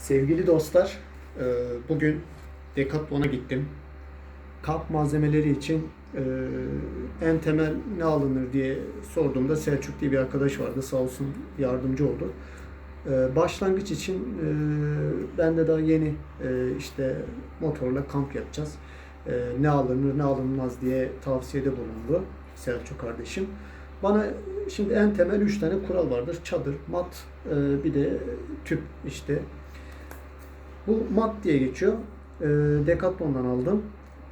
Sevgili dostlar, e, bugün Decathlon'a gittim. Kamp malzemeleri için e, en temel ne alınır diye sorduğumda Selçuk diye bir arkadaş vardı. Sağ olsun yardımcı oldu. E, Başlangıç için ben de daha yeni işte motorla kamp yapacağız. Ne alınır ne alınmaz diye tavsiyede bulundu Selçuk kardeşim. Bana şimdi en temel 3 tane kural vardır. Çadır, mat, bir de tüp işte. Bu mat diye geçiyor. E, Decathlon'dan aldım.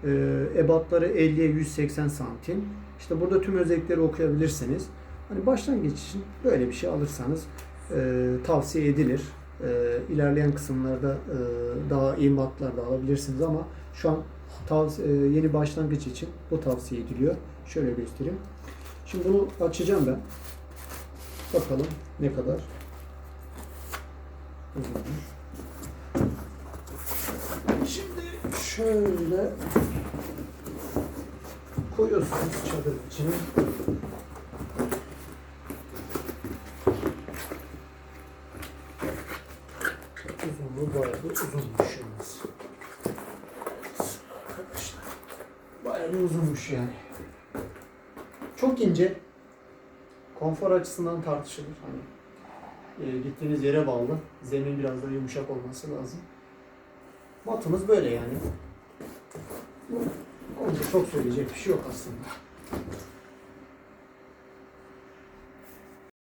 E, ebatları 50'ye 180 santim. İşte burada tüm özellikleri okuyabilirsiniz. Hani başlangıç için böyle bir şey alırsanız e, tavsiye edilir. E, ilerleyen kısımlarda e, daha iyi matlar da alabilirsiniz ama şu an tavs- e, yeni başlangıç için bu tavsiye ediliyor. Şöyle göstereyim. Şimdi bunu açacağım ben. Bakalım ne kadar. Şöyle koyuyorsunuz çadır içine. Uzunluğu bayağı bir uzunmuş yalnız. Arkadaşlar bayağı bir uzunmuş yani. Çok ince. Konfor açısından tartışılır. Hani e, gittiğiniz yere bağlı. Zemin biraz da yumuşak olması lazım. Matımız böyle yani. Onda çok söyleyecek bir şey yok aslında.